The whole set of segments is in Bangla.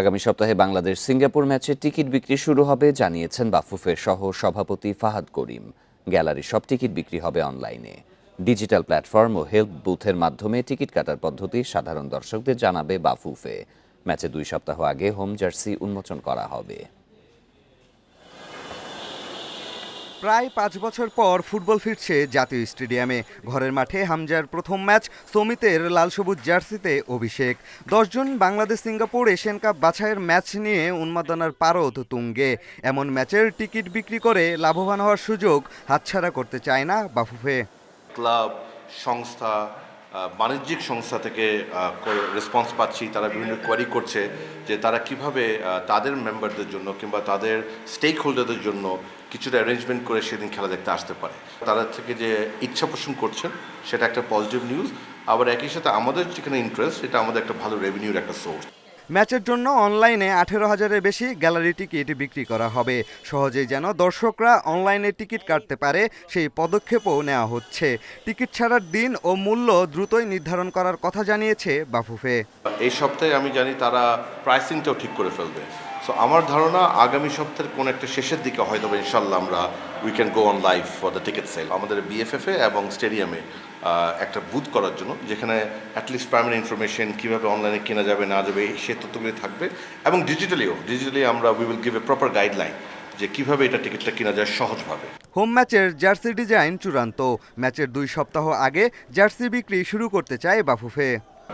আগামী সপ্তাহে বাংলাদেশ সিঙ্গাপুর ম্যাচে টিকিট বিক্রি শুরু হবে, জানিয়েছেন বাফুফের সহ সভাপতি ফাহাদ করিম। গ্যালারি সব টিকিট বিক্রি হবে অনলাইনে। ডিজিটাল প্ল্যাটফর্ম ও হেল্প বুথের মাধ্যমে টিকিট কাটার পদ্ধতি সাধারণ দর্শকদের জানাবে বাফুফে। ম্যাচে দুই সপ্তাহ আগে হোম জার্সি উন্মোচন করা হবে। প্রায় পাঁচ বছর পর ফুটবল ফিরছে জাতীয় স্টেডিয়ামে। ঘরের মাঠে হামজার প্রথম ম্যাচ, সমিতের লাল সবুজ জার্সিতে অভিষেক। দশজন বাংলাদেশ সিঙ্গাপুর এশিয়ান কাপ বাছাইয়ের ম্যাচ নিয়ে উন্মাদনার পারদ তুঙ্গে। এমন ম্যাচের টিকিট বিক্রি করে লাভবান হওয়ার সুযোগ হাতছাড়া করতে চায় না বাফুফে। ক্লাব, সংস্থা বাণিজ্যিক সংস্থা থেকে রেসপন্স পাচ্ছি, তারা বিভিন্ন কোয়ারি করছে যে তারা কীভাবে তাদের মেম্বারদের জন্য কিংবা তাদের স্টেক হোল্ডারদের জন্য কিছুটা অ্যারেঞ্জমেন্ট করে সেদিন খেলা দেখতে আসতে পারে। তারা থেকে যে ইচ্ছা পোষণ করছে সেটা একটা পজিটিভ নিউজ আবার একই সাথে আমাদের যেখানে ইন্টারেস্ট সেটা আমাদের একটা ভালো রেভিনিউর একটা সোর্স ম্যাচের জন্য অনলাইনে আঠেরো হাজারের বেশি গ্যালারি টিকিট বিক্রি করা হবে। সহজেই যেন দর্শকরা অনলাইনে টিকিট কাটতে পারে, সেই পদক্ষেপও নেওয়া হচ্ছে। টিকিট ছাড়ার দিন ও মূল্য দ্রুতই নির্ধারণ করার কথা জানিয়েছে বাফুফে। এই সপ্তাহে আমি জানি তারা প্রাইসিংটাও ঠিক করে ফেলবে। সো আমার ধারণা আগামী সপ্তাহের কোন একটা শেষের দিকে হয়তো ইনশাল্লাহ আমরা we can go on live for the ticket sale আমাদের বিএফএফে এবং স্টেডিয়ামে একটা বুথ করার জন্য যেখানে অ্যাটলিস্ট প্রাইমারি ইনফরমেশন কীভাবে অনলাইনে কেনা যাবে না যাবে সে তথ্যগুলি থাকবে। এবং ডিজিটালিও ডিজিটালি আমরা we will give a proper guideline যে কীভাবে এটা টিকিটটা কেনা যায় সহজভাবে। হোম ম্যাচের জার্সি ডিজাইন চূড়ান্ত। ম্যাচের দুই সপ্তাহ আগে জার্সি বিক্রি শুরু করতে চায় বাফুফে।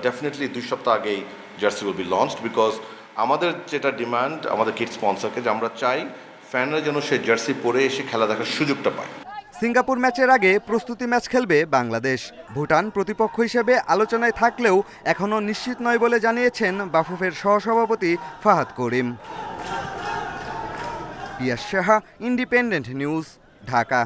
ডেফিনেটলি দুই সপ্তাহ আগেই jersey will be launched because আমাদের যেটা ডিমান্ড আমাদের কিট স্পন্সরকে যে আমরা চাই ফ্যানরা যেন সেই জার্সি পরে এসে খেলা দেখার সুযোগটা পায়। সিঙ্গাপুর ম্যাচের আগে প্রস্তুতি ম্যাচ খেলবে বাংলাদেশ। ভুটান প্রতিপক্ষ হিসেবে আলোচনায় থাকলেও এখনও নিশ্চিত নয় বলে জানিয়েছেন বাফুফের সহসভাপতি ফাহাদ করিম। Piyas Saha independent news Dhaka.